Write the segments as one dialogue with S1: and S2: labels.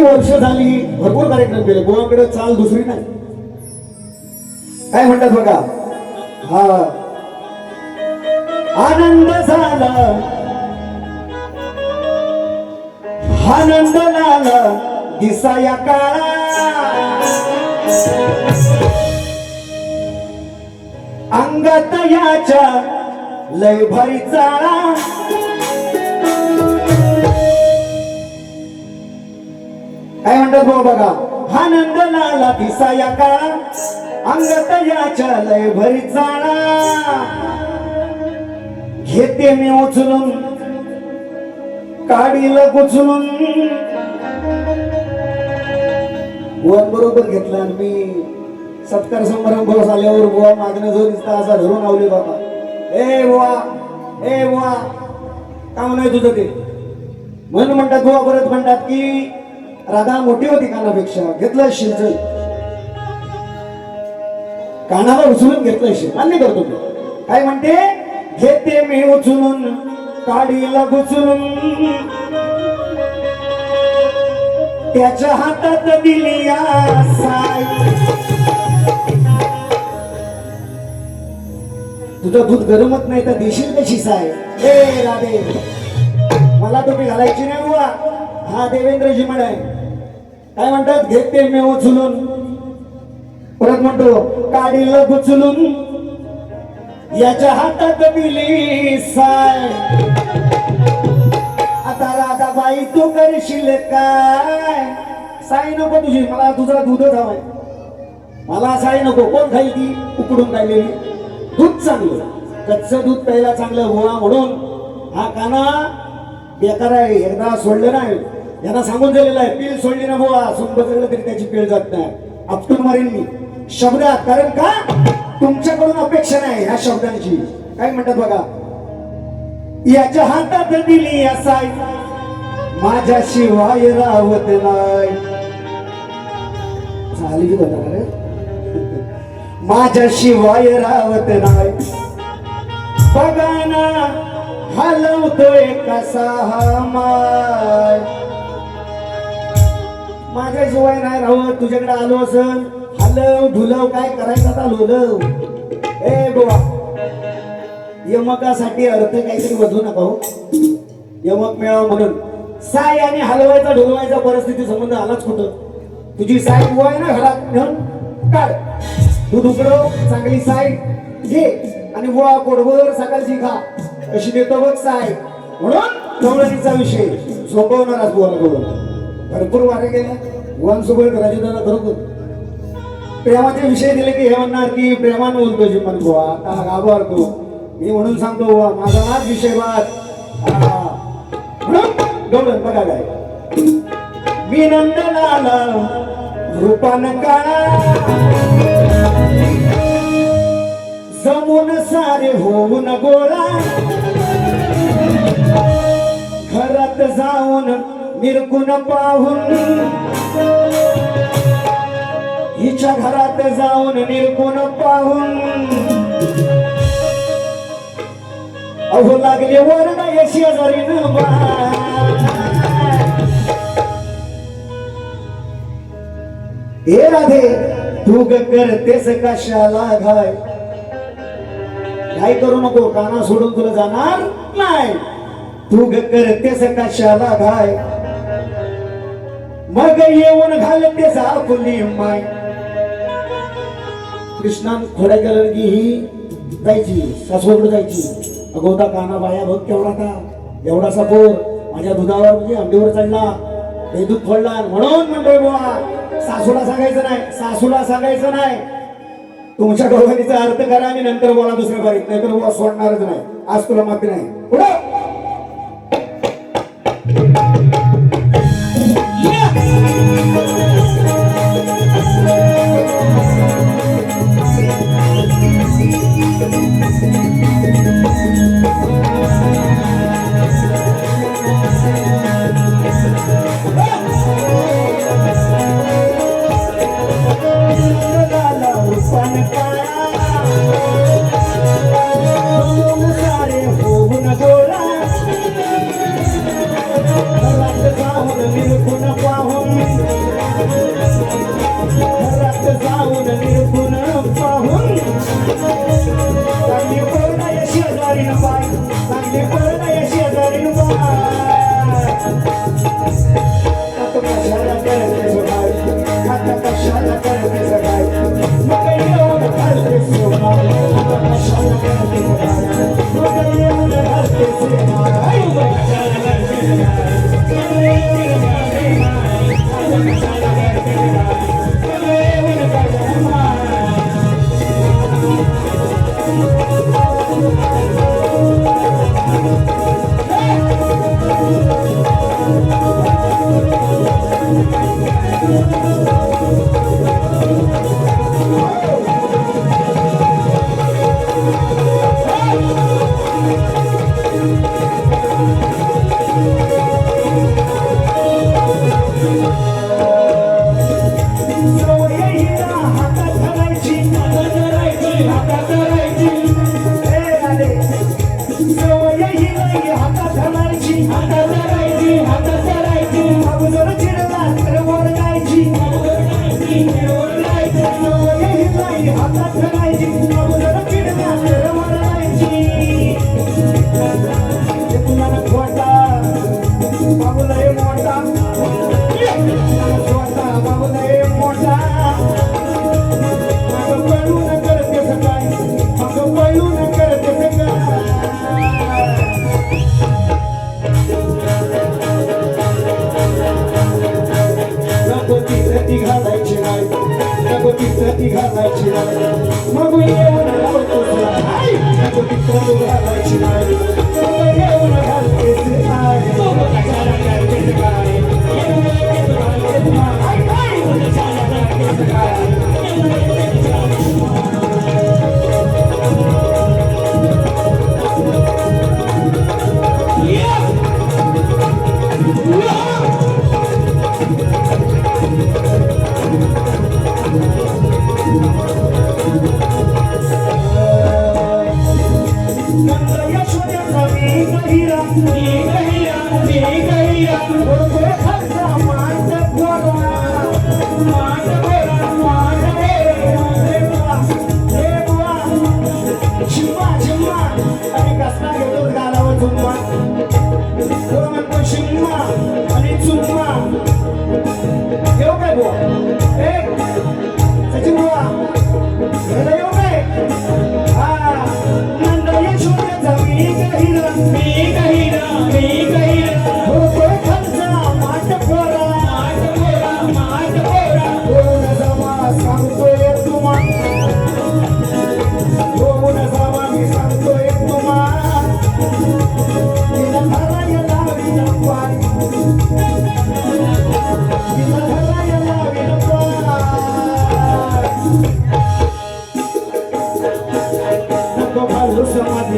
S1: किती वर्ष झाली भरपूर कार्यक्रम केले. गोवाकडे चाल दुसरी नाही. काय म्हणतात बघा? हा. आनंद झाला. आनंद झाला. दिसा या काळा अंगात याच्या लय भारी चाळा. काय म्हणतात भाऊ बघा आनंद लाला दिसा या का अंगात याच्या लय भरी चाळा. घेते मी उचलून काढील उचलून वन बरोबर घेतला आणि मी सत्कार समारंभ आल्यावर बुवा मागणं जो दिसता असा धरून आवले बाबा. ए बुवा ए बुवा काम नाही तुझं ते. म्हणून म्हणतात बुवा परत म्हणतात की राधा मोठी होती कानापेक्षा. घेतलं शिंचल. कानाला उचलून घेतलं शिल मान्य करतो मी काय म्हणते? घेते मी उचलून काडीला घुचलून त्याच्या हातात दिली साय तुझं दूध गरमत नाही तर देशील कशी साय ए राधे मला तुम्ही घालायची नाही बुवा. हा देवेंद्रजी म्हणाय काय म्हणतात? घेते मी उचलून. परत म्हणतो काडील गुचलून. याच्या हातात दिली साय. आता राधा बाई तू करशील काय? साई नको तुझी मला तुझा दूधच हवाय. मला साई नको. कोण खाईल ती? उकडून राहिलेली दूध चांगलं. कच्च दूध प्यायला चांगलं हुवा म्हणून. हा काना बेकार आहे. एकदा सोडलं नाही. यांना सांगून दिलेलं आहे पील सोडली ना बुवा सोन बसवलं तरी त्याची पीळ जात नाही. आपटून मारीन मी. शब्दात कारण का? तुमच्याकडून अपेक्षा नाही ह्या शब्दांची. काय म्हणतात बघा? याच्या हातात दिली असाय माझ्या शिवाय रावत नाही. झाली की बघा रे? माझ्या शिवाय रावत नाही. बघाना हलवतोय कसा हा माय. माझ्या शिवाय नाही राहत तुझ्याकडे आलो असन. हलव ढुलव काय करायचं आता लोलव? ए गोवा. यमकासाठी अर्थ काहीतरी बदलू नका हो. यमक मिळावा म्हणून. साय आणि हलवायचा ढोलवायचा परिस्थिती संबंध आलाच कुठं? तुझी साय गोवा आहे ना घरात नेऊन काढ. तू दुकडो चांगली साय घे. आणि गोवा कोडभर सकाळची खा. अशी देतो बघ साय म्हणून गवळणीचा विषय. सोपवणार आज नको भरपूर वारे गेले. बुवांसोबत राजूदादा खरोखर प्रेमाचे विषय दिले की हे म्हणणार की प्रेमान बोलतो जीवन गोवा आता गाभार तो मी म्हणून सांगतो बुवा माझा नाच विषय बात म्हणून बघा काय मी रूपान काळा जमून सारे होऊन गोळा. घरात जाऊन निरकून पाहून हिच्या घरात जाऊन निरकून पाहून. अहो लागले वर्ण यशी हजारी हे राधे तू ग करतेस कशाला घाय काय करू नको काना सोडून तुला जाणार नाही. तू ग करतेस कशाला घाय मग येऊन घालतेस आपुली माय. कृष्णान थोड्या गेलं की ही जायची सासवडकडे जायची. अगोदा काना बाया बघ केवढा का एवढा सपोर. माझ्या दुधावर म्हणजे अंडीवर चढला. हे दूध फोडला म्हणून म्हणतोय बुवा सासूला सांगायचं नाही सासूला सांगायचं नाही. तुमच्या डोळ्यांचा अर्थ करा आणि नंतर बोला दुसऱ्या बारीत नाही तर बुवा सोडणारच नाही. आज तुला माफी नाही. पुढं!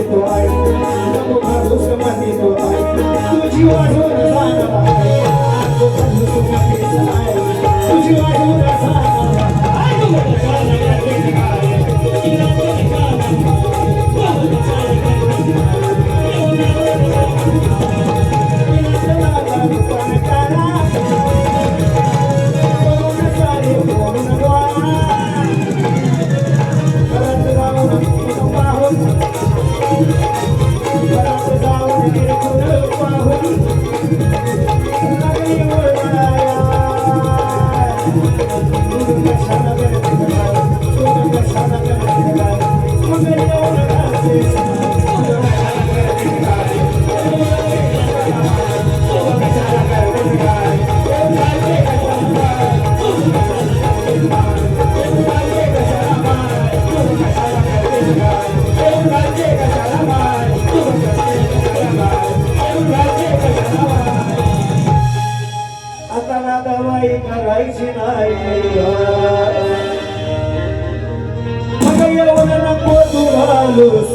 S1: Nego Barroso, Manito, Tu de olho luz.